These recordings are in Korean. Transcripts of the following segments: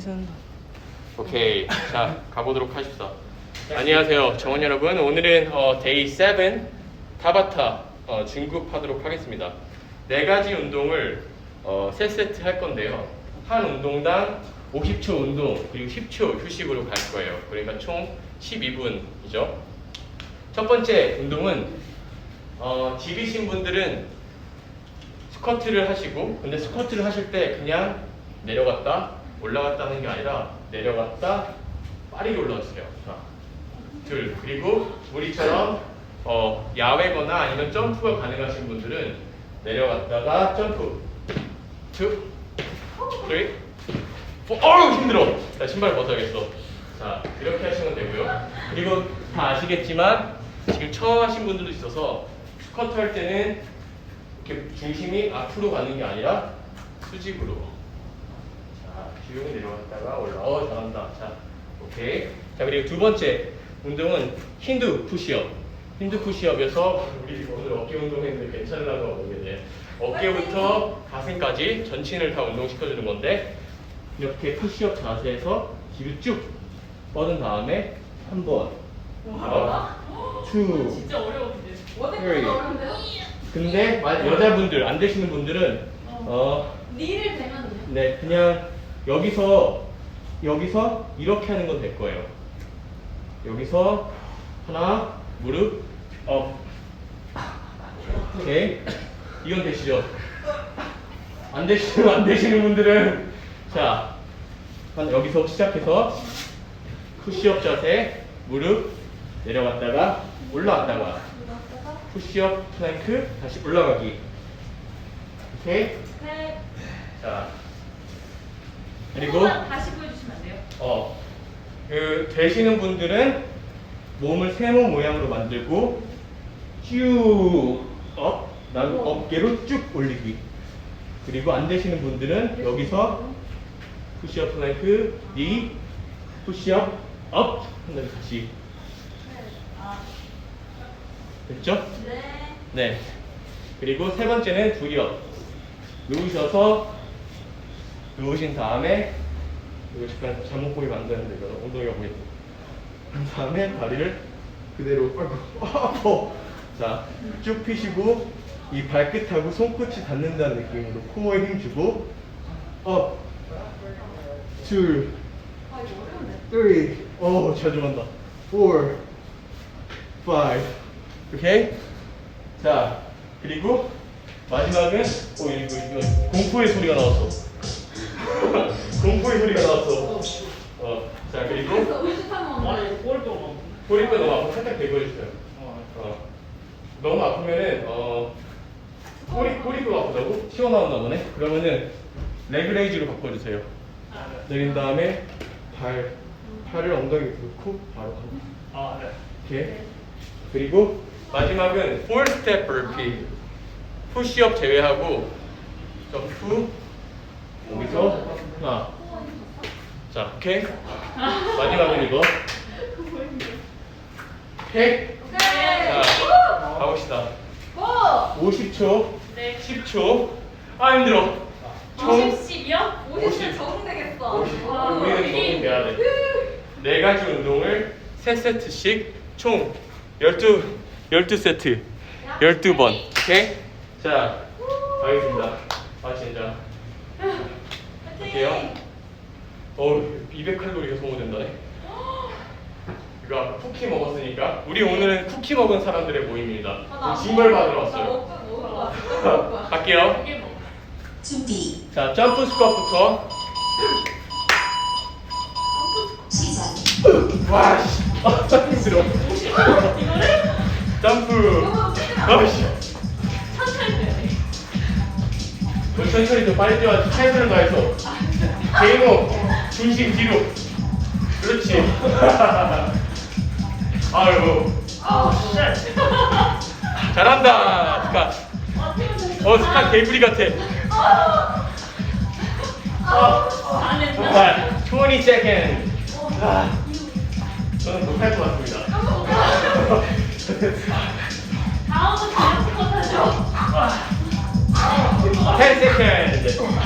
손. 오케이. 자, 가보도록 하십시다. 안녕하세요. 정원 여러분. 오늘은 어, 데이 7 타바타 어, 중급하도록 하겠습니다. 네 가지 운동을 어, 세 세트 할 건데요. 한 운동당 50초 운동 그리고 10초 휴식으로 갈 거예요. 그러니까 총 12분이죠. 첫 번째 운동은 어, 지르신 분들은 스쿼트를 하시고 근데 스쿼트를 하실 때 그냥 내려갔다 올라갔다 하는 게 아니라 내려갔다 빠르게 올라주세요. 자, 둘 그리고 우리처럼 어, 야외거나 아니면 점프가 가능하신 분들은 내려갔다가 점프 투 쓰리 포 어우 힘들어. 자 신발 벗어야겠어. 자 이렇게 하시면 되고요. 그리고 다 아시겠지만 지금 처음 하신 분들도 있어서 스쿼트 할 때는 이렇게 중심이 앞으로 가는 게 아니라 수직으로. 자, 조용히 내려갔다가 올라. 어, 잘한다. 자, 오케이. 자, 그리고 두 번째 운동은 힌두 푸시업. 힌두 푸시업에서 우리 오늘 어깨 운동했는데 괜찮으려나 모르겠네. 어깨부터 가슴까지 전신을 다 운동시켜주는 건데 이렇게 푸시업 자세에서 뒤로 쭉 뻗은 다음에 한 번, 투, 진짜 어려운데. three. 근데 만약 여자분들 안 되시는 분들은 어, 니를 대면 돼요? 네 그냥 여기서 여기서 이렇게 하는 건 될 거예요. 여기서 하나 무릎 업. 오케이 이건 되시죠? 안 되시는 안 되시는 분들은 자한 여기서 시작해서 푸시업 자세 무릎 내려갔다가 올라왔다가 푸시업 플랭크 다시 올라가기 오케이 네. 자 그리고 다시 보여주시면 안 돼요? 어, 그 되시는 분들은 몸을 세모 모양으로 만들고 쭉 업, 난 어깨로 쭉 올리기. 그리고 안 되시는 분들은 여기서 푸시업 플랭크, 니, 푸시업, 업, 한 다음에 다시. 아, 됐죠? 네. 네. 그리고 세 번째는 두리업. 누우셔서 누우신 다음에 이거 잠깐 잘못 보이면 안 되는데 이거 엉덩이가 보이고. 그 다음에 다리를 그대로 아이고 아파. 자, 쭉 펴시고 이 발끝하고 손끝이 닿는다는 느낌으로 코어에 힘 주고 업, 이거 어려운데. three, 오, 잘 들어간다. four, five, 오케이? 자, 그리고 마지막은, 오, 이거, 이거, 공포의 소리가 나왔어. 공포의 소리가 나왔어. 어, 자, 그리고, 그래서 의식하면 아니 꼴도 꼬리뼈 너무 아프면 살짝 대고해주세요. 어, 너무 아프면은, 어, 꼬리, 꼬리뼈 아프다고? 튀어나오나 보네? 그러면은, 레그레이즈로 바꿔주세요. 내린 다음에, 발, 팔을 엉덩이에 놓고, 바로 가고. 아 네. 오케이. 그리고 마지막은 4 스텝 burpee. 푸시업 제외하고 점프 여기서 하나. 자, 오케이. 마지막은 이거. 오케이. 자, 네. 가봅시다. 오! 50초, 네. 10초. 아 힘들어. 총 50씩이요? 50. 50은 적응되겠어. 50. 와, 우리는 이게- 적응 돼야 돼. 네 가지 운동을 세 세트씩 총 12, 12세트 12번 오케이? 자 가겠습니다 아 진짜 할게요? 어우 200칼로리가 소모된다네? 이거 아까 쿠키 먹었으니까. 우리 오늘은 쿠키 먹은 사람들의 모임입니다. 아, 나 징벌 받으러 나 왔어요. 갈게요. 뭐? 준비. 자 점프 스쿼트부터. 시작. 와 씨. 아 힘들어 점프. 아 씨 너 천천히 좀 빨리 뛰어야지 최선을 다해서. 개인호 중심 뒤로. 그렇지. 아이고. 아, 잘한다 스카. 아. 어 스카 개구리 같아. 아. 정말. 20 seconds 아, 저는 못할 것 같습니다. 다음부터 양식 못하죠. 10 seconds.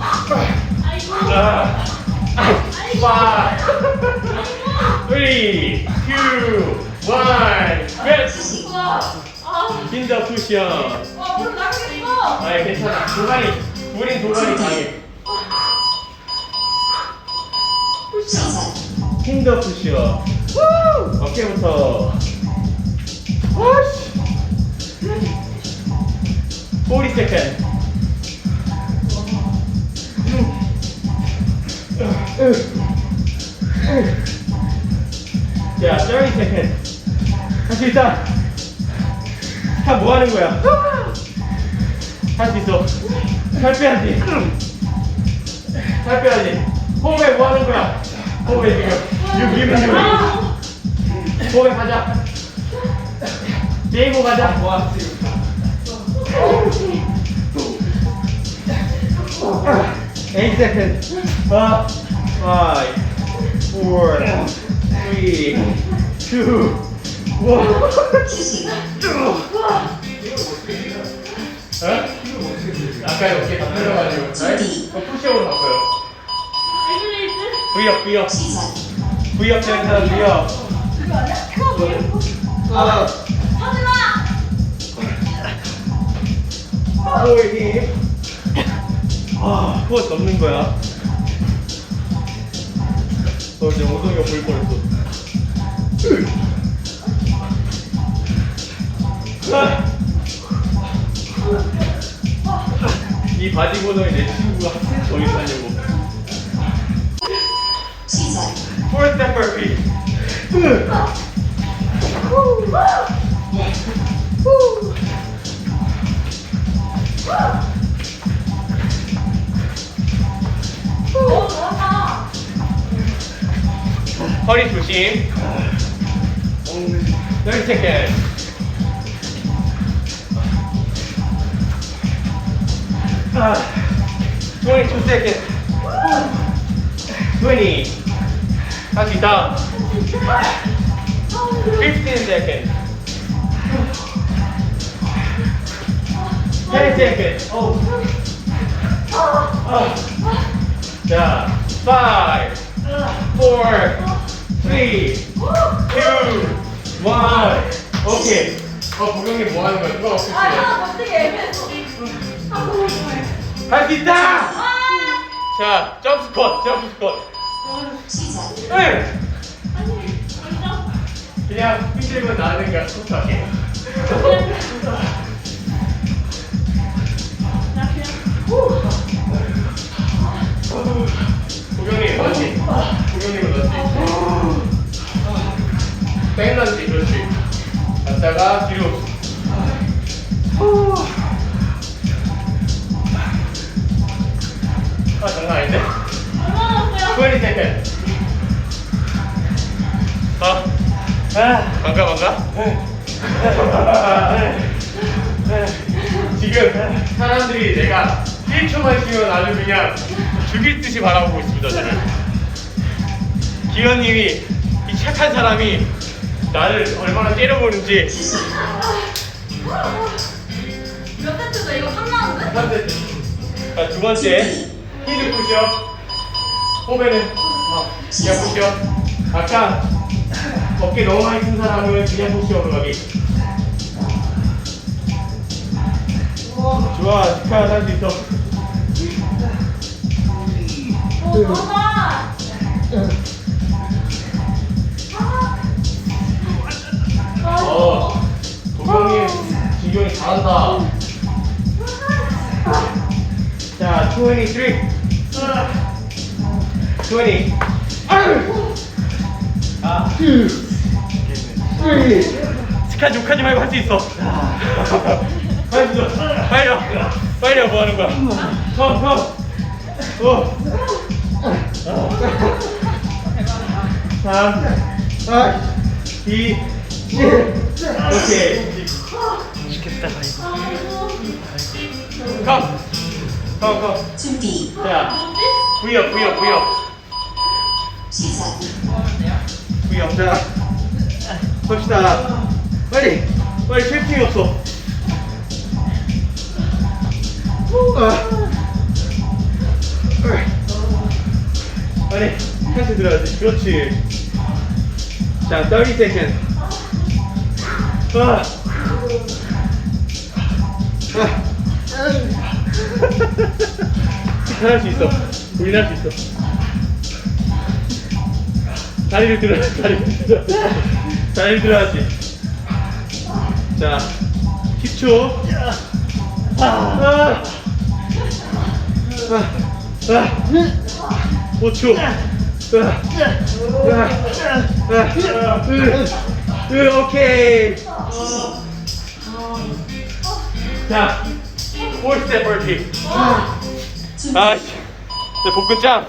아, 아, 5, 3, 2, 1, 끝! 우와. 아. 아, 괜찮아. 도가니, 우린 도가니 강해. 킹더 푸시업. 우! 어깨부터. 오씨. 40 세컨드. 자, 30 세컨드. 할수 있다. 다 뭐 하는 거야? 할 수 있어. 살 빼야지. 살 빼야지. 호흡에 뭐 하는 거야? 호흡에 지금. 유, 유민, 유민. 아, 호흡에 가자. 제이고 가자. 와, Eight seconds. Uh, five, four, three, two, one. 어? 아까 이렇게 다. 준비. 어, 푸시업으로 바꿔요. 에그레이트. V업, V업. 시작. V업 되는 사람 V업. 아, 하지 마. 호흡이. 아, 호흡 넘는 거야. 너 이제 엉덩이가 보일 뻔했어. 아. 이 바지 고정이 내 친구가 한더 있으려고. 시작. Four step burpee. 허리 조심. 30 seconds. 아, 22 seconds. 20. 다시 다운. 15 seconds. 10 seconds. 오. 아. 자, 5, 4, 3, 2, 1. 오케이. 어, 보경이 뭐 하는 거야? 누가 없을 아, 때. 나 갑자기 애매했어. 아, 너무 좋아해. 할수 있다! 아, 자, 점프 스쿼트, 점프 스쿼트. 시작. 응! 아니, 먼저. 그냥 힘들면 나는 그냥 스쿼트 지금 사람들이 내가 1초만 쉬면 아주 그냥 죽일 듯이 바라보고 있습니다 저를 기현님이 이 착한 사람이 나를 얼마나 때려보는지. 몇 세트죠? 이거 3라운드? 한대. 자, 두 번째. 힌드 푸시업 호배는 그냥 푸시업 아까 어깨 너무 많이 큰 사람은 그냥 푸시업으로 가기 좋아 축하 할수 있어. 아. 어 도경이 진경이 잘한다. 자 23 20 아. 스카 욕하지 말고 할 수 있어 빨리 들어 빨리 와. 빨리 와 뭐 하는 거야? 컴컴 오3 4 2 1 오케이. 컴 컴 컴 준비. 자? 부여 부여 부여 시작. 부여 자 갑시다. 빨리 빨리 쉴 틈이 없어 아. 아니 다시 들어야지 그렇지 자 30 seconds 아. 아. 잘할 수 있어 우린 할수 있어 다리를 들어 다리를 들어 다리를 들어야지 자 10초 아. 아. 아. 아. 5초 아. 아. 아. 오케이 자 4스텝 벌피. 아, 씨. 내 복근 짱.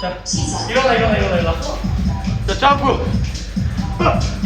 자. 일어나, 일어나, 일어나, 일어나. 자, 점프.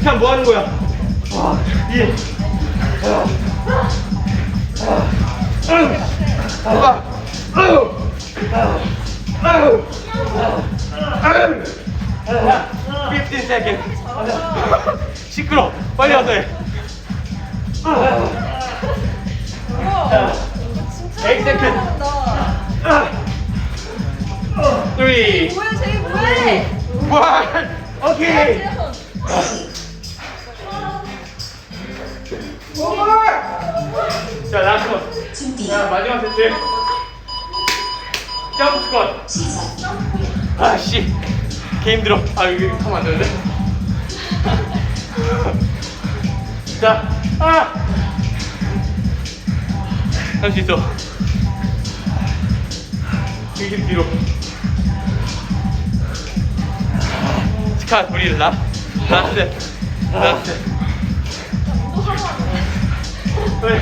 스칸 뭐 하는 거야? 아, 예. 아. 아우. 아우. 아우. 15 seconds. 시끄러. 빨리 와서 해. 자, 8 seconds. 아. 3, 뭐야 쟤 뭐해? 1. 오케이. 자. 준비. 자, 마지막 세트. 점프 스쿼트. 시작. 아씨 개 힘들어 아 여기 하면 안 되는데 자 아 할 수 있어 힘 뒤로 스카 우리 라 라스트 라스트 그래.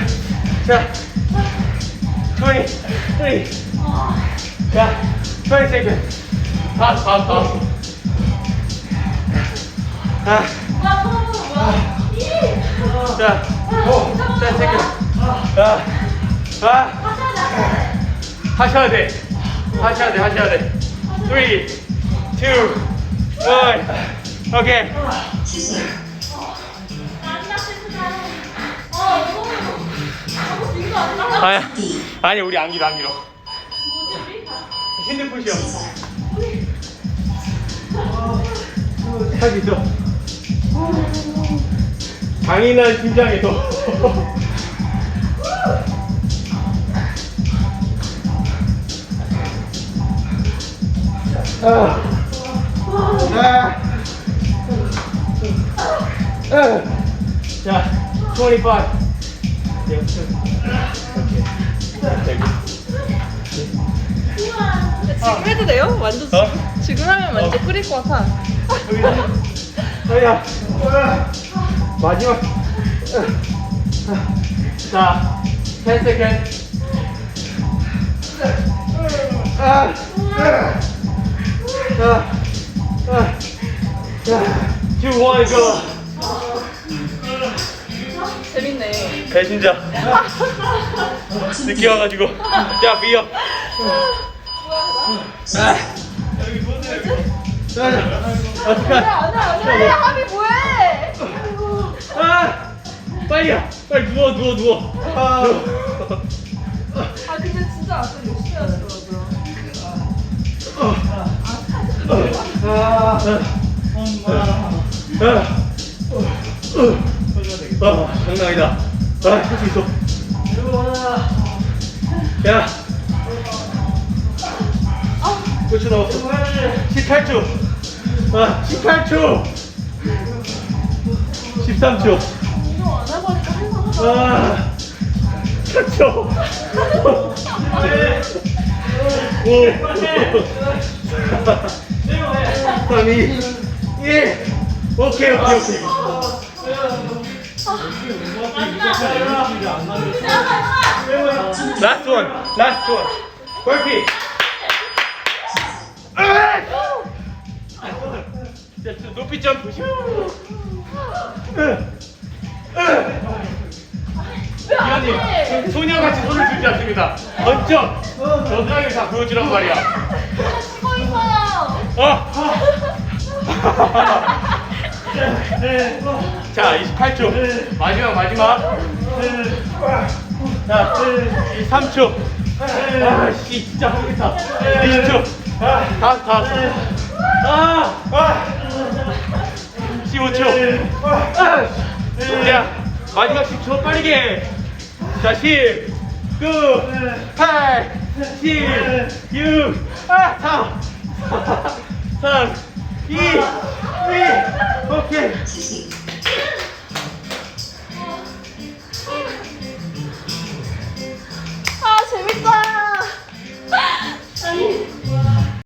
자20 20 자, 20 seconds. 뭐야 처음 뭐야? 이. 자, 5, 10 seconds. 아, 아, 하셔야 돼. 하셔야 돼, 하셔야 돼. 3, 2, 1. 오케이. B. 아니, 우리 안 길어, 안 길어. 할수 있어. 강인한 심장에서. 아. 아. 아. 자, 25. 지금 해도 돼요? 완전 어? 지금 하면 완전 어. 끓일 것 같아. 어야 마지막 자10 seconds 아, 아, 아, 아, one, go. 재밌네. 배신자. 늦게 와가지고. 야. 아. 어떡하 안돼 안돼 합이 뭐해? 아! 빨리야! 빨리 누워, 누워, 누워. 아. 아 근데 진짜 아까 열심히 하시더라고요. 아. 아, 장난 아니다. 아, 할수 있어. 야. 몇 초 남았어? 18초. 아, 18초. 13초. 운동 안 해보니까 할만하다. 아, 4초. 5, 3, 2, 1. 오케이, 오케이, 오케이. Last one, last one. Burpee. 아! 자, 저 높이 점프. 슈. 으. 으. 기현이 소녀같이 손을 들지 않습니다. 번쩍 겨드랑이를 다 보여주란 말이야. 있어요. 어. 자, 28초. 마지막 마지막. 자, 3초. 아, 씨, 진짜 모르겠다. 20초. 다, 다. 아, 15초. 자, 마지막 10초 빠르게. 자, 10, 9, 8, 7, 6, 아, 3, 3, 2, 1. 오케이. 휴식